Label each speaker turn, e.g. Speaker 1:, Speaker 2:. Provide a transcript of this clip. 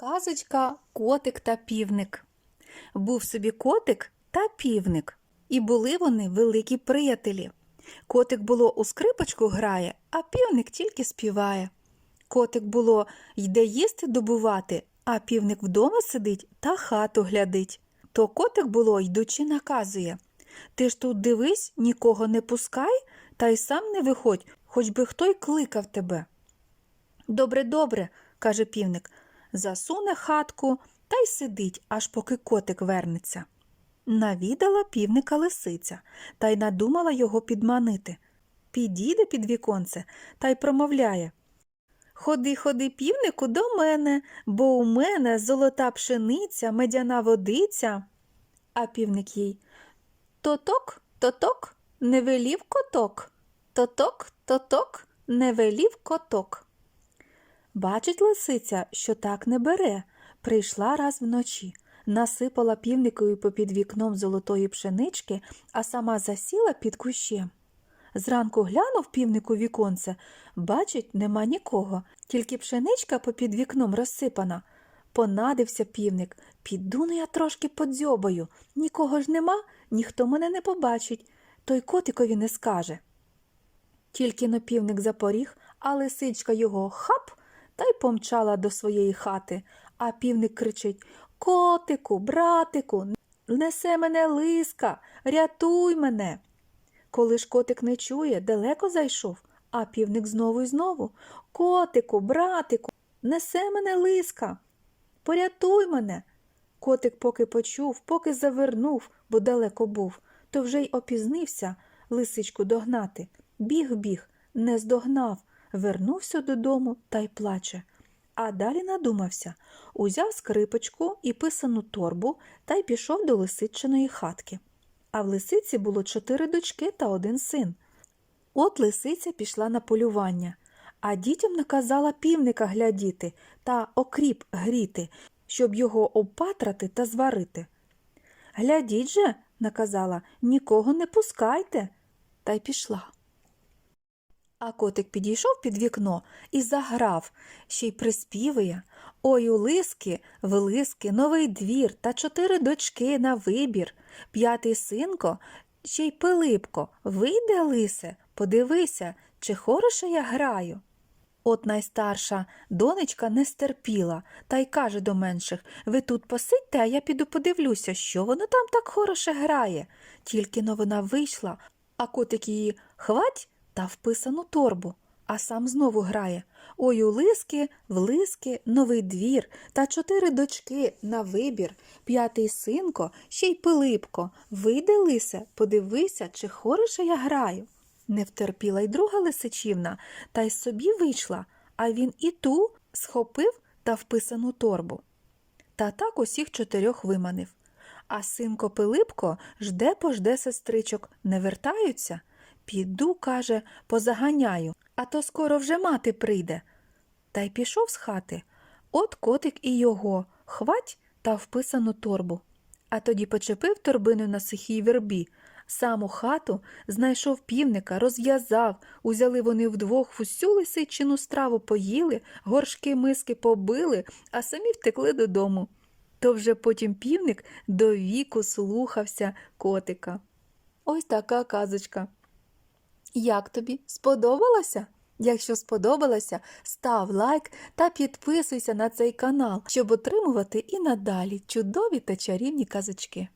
Speaker 1: Казочка Котик та півник. Був собі котик та півник, і були вони великі приятелі. Котик було у скрипочку грає, а півник тільки співає. Котик було йде їсти добувати, а півник вдома сидить та хату глядить. То котик було, йдучи, наказує Ти ж тут дивись, нікого не пускай, та й сам не виходь, хоч би хто й кликав тебе. Добре, добре, каже півник, засуне хатку та й сидить, аж поки котик вернеться. Навідала півника лисиця та й надумала його підманити. Підійде під віконце та й промовляє Ходи, ходи, півнику, до мене, бо у мене золота пшениця, медяна водиця. А півник їй Тоток, тоток, не велів коток. Тоток, тоток, не велів коток. Бачить лисиця, що так не бере. Прийшла раз вночі, насипала півникові попід вікном золотої пшенички, а сама засіла під кущем. Зранку глянув півник у віконце, бачить, нема нікого, тільки пшеничка попід вікном розсипана. Понадився півник, піду ну я трошки подзьобаю. Нікого ж нема, ніхто мене не побачить, той котикові не скаже. Тільки но півник запоріг, а лисичка його хап та й помчала до своєї хати, а півник кричить Котику, братику, несе мене лиска, рятуй мене. Коли ж котик не чує, далеко зайшов, а півник знову й знову Котику, братику, несе мене лиска, порятуй мене. Котик поки почув, поки завернув, бо далеко був, то вже й опізнився лисичку догнати. Біг, біг, не здогнав, вернувся додому та й плаче. А далі надумався, узяв скрипочку і писану торбу та й пішов до лисичиної хатки. А в лисиці було чотири дочки та один син. От лисиця пішла на полювання, а дітям наказала півника глядіти та окріп гріти, щоб його обпатрати та зварити. Глядіть же, наказала, нікого не пускайте, та й пішла. А котик підійшов під вікно і заграв, ще й приспівує. Ой, у лиски, в лиски, новий двір та чотири дочки на вибір. П'ятий синко, ще й Пилипко, вийде лисе, подивися, чи хороше я граю. От найстарша донечка не стерпіла та й каже до менших Ви тут посидьте, а я піду подивлюся, що воно там так хороше грає. Тільки но вона вийшла, а котик її хвать та вписану торбу, а сам знову грає. Ой, у лиски, в лиски, новий двір та чотири дочки на вибір, п'ятий синко, ще й Пилипко. Вийде лисе, подивися, чи хороше я граю. Не втерпіла й друга лисичівна, та й собі вийшла, а він і ту схопив та вписану торбу. Та так усіх чотирьох виманив. А синко Пилипко жде пожде сестричок, не вертаються. Піду, каже, позаганяю, а то скоро вже мати прийде. Та й пішов з хати. От котик і його, хвать та вписану торбу. А тоді почепив торбину на сухій вербі. Сам у хату знайшов півника, розв'язав, узяли вони вдвох усю лисичину страву поїли, горшки миски побили, а самі втекли додому. То вже потім півник до віку слухався котика. Ось така казочка. Як тобі? Сподобалося? Якщо сподобалося, став лайк та підписуйся на цей канал, щоб отримувати і надалі чудові та чарівні казочки.